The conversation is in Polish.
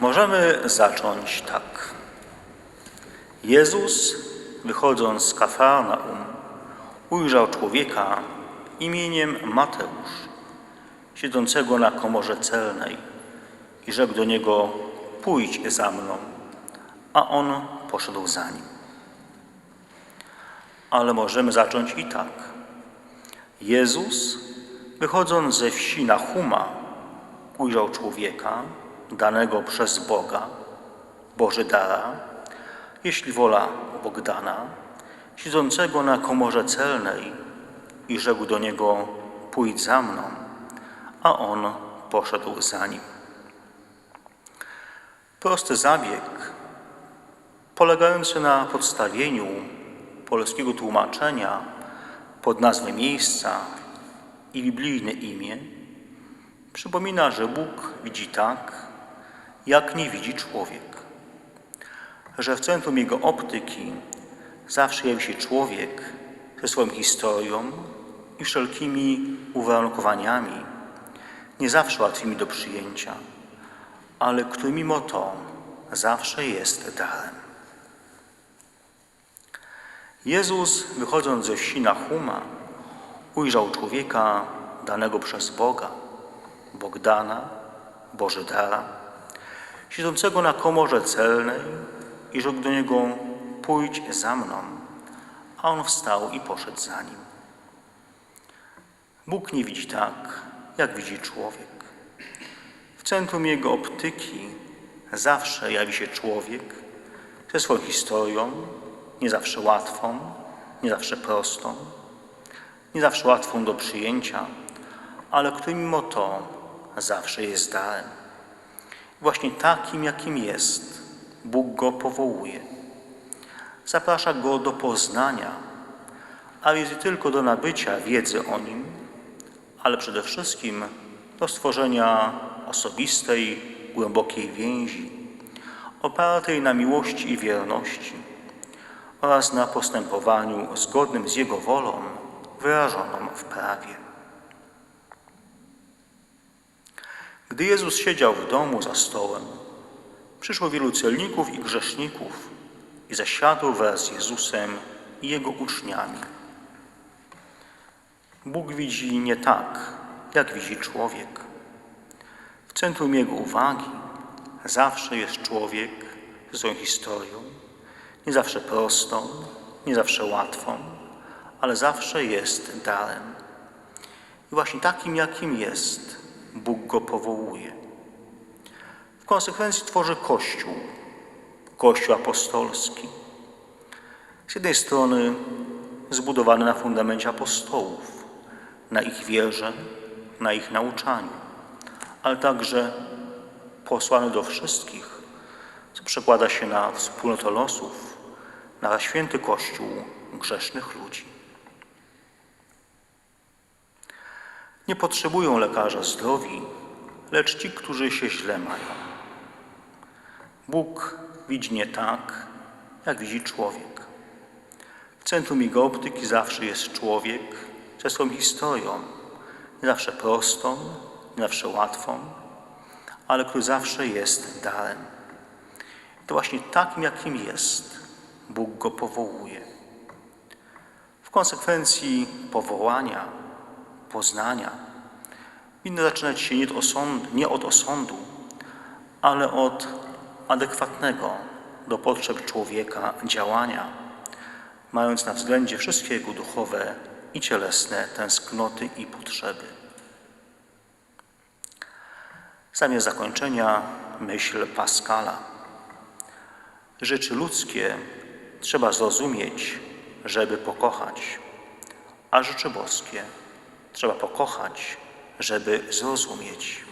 Możemy zacząć tak. Jezus, wychodząc z Kafarnaum, ujrzał człowieka imieniem Mateusz, siedzącego na komorze celnej i rzekł do niego: Pójdź za mną, a on poszedł za nim. Ale możemy zacząć i tak. Jezus, wychodząc ze wsi na Huma, ujrzał człowieka danego przez Boga, Boży dara, jeśli wola Bogdana, siedzącego na komorze celnej i rzekł do niego, pójdź za mną, a on poszedł za nim. Prosty zabieg, polegający na podstawieniu polskiego tłumaczenia pod nazwę miejsca i biblijne imię, przypomina, że Bóg widzi tak, jak nie widzi człowiek. Że w centrum jego optyki zawsze jawi się człowiek ze swoją historią i wszelkimi uwarunkowaniami, nie zawsze łatwymi do przyjęcia, ale który mimo to zawsze jest darem. Jezus, wychodząc ze wsi na Huma, ujrzał człowieka danego przez Boga, Bogdana, Boży dara, siedzącego na komorze celnej i rzekł do niego, pójdź za mną, a on wstał i poszedł za nim. Bóg nie widzi tak, jak widzi człowiek. W centrum jego optyki zawsze jawi się człowiek ze swoją historią, nie zawsze łatwą, nie zawsze prostą, nie zawsze łatwą do przyjęcia, ale który mimo to zawsze jest darem. Właśnie takim, jakim jest, Bóg go powołuje. Zaprasza go do poznania, a nie tylko do nabycia wiedzy o nim, ale przede wszystkim do stworzenia osobistej, głębokiej więzi, opartej na miłości i wierności oraz na postępowaniu zgodnym z Jego wolą wyrażoną w prawie. Gdy Jezus siedział w domu za stołem, przyszło wielu celników i grzeszników i zasiadło wraz z Jezusem i Jego uczniami. Bóg widzi nie tak, jak widzi człowiek. W centrum Jego uwagi zawsze jest człowiek ze swoją historią, nie zawsze prostą, nie zawsze łatwą, ale zawsze jest darem. I właśnie takim, jakim jest, Bóg go powołuje. W konsekwencji tworzy Kościół, Kościół apostolski. Z jednej strony zbudowany na fundamencie apostołów, na ich wierze, na ich nauczaniu, ale także posłany do wszystkich, co przekłada się na wspólnotę losów, na święty Kościół grzesznych ludzi. Nie potrzebują lekarza zdrowi, lecz ci, którzy się źle mają. Bóg widzi nie tak, jak widzi człowiek. W centrum jego optyki zawsze jest człowiek ze swoją historią, nie zawsze prostą, nie zawsze łatwą, ale który zawsze jest darem. To właśnie takim, jakim jest, Bóg go powołuje. W konsekwencji powołania, poznania winno zaczynać się nie od, osądu, nie od osądu, ale od adekwatnego do potrzeb człowieka działania, mając na względzie wszystkie jego duchowe i cielesne tęsknoty i potrzeby. Zamiast zakończenia myśl Pascala. Rzeczy ludzkie trzeba zrozumieć, żeby pokochać, a rzeczy boskie trzeba pokochać, żeby zrozumieć.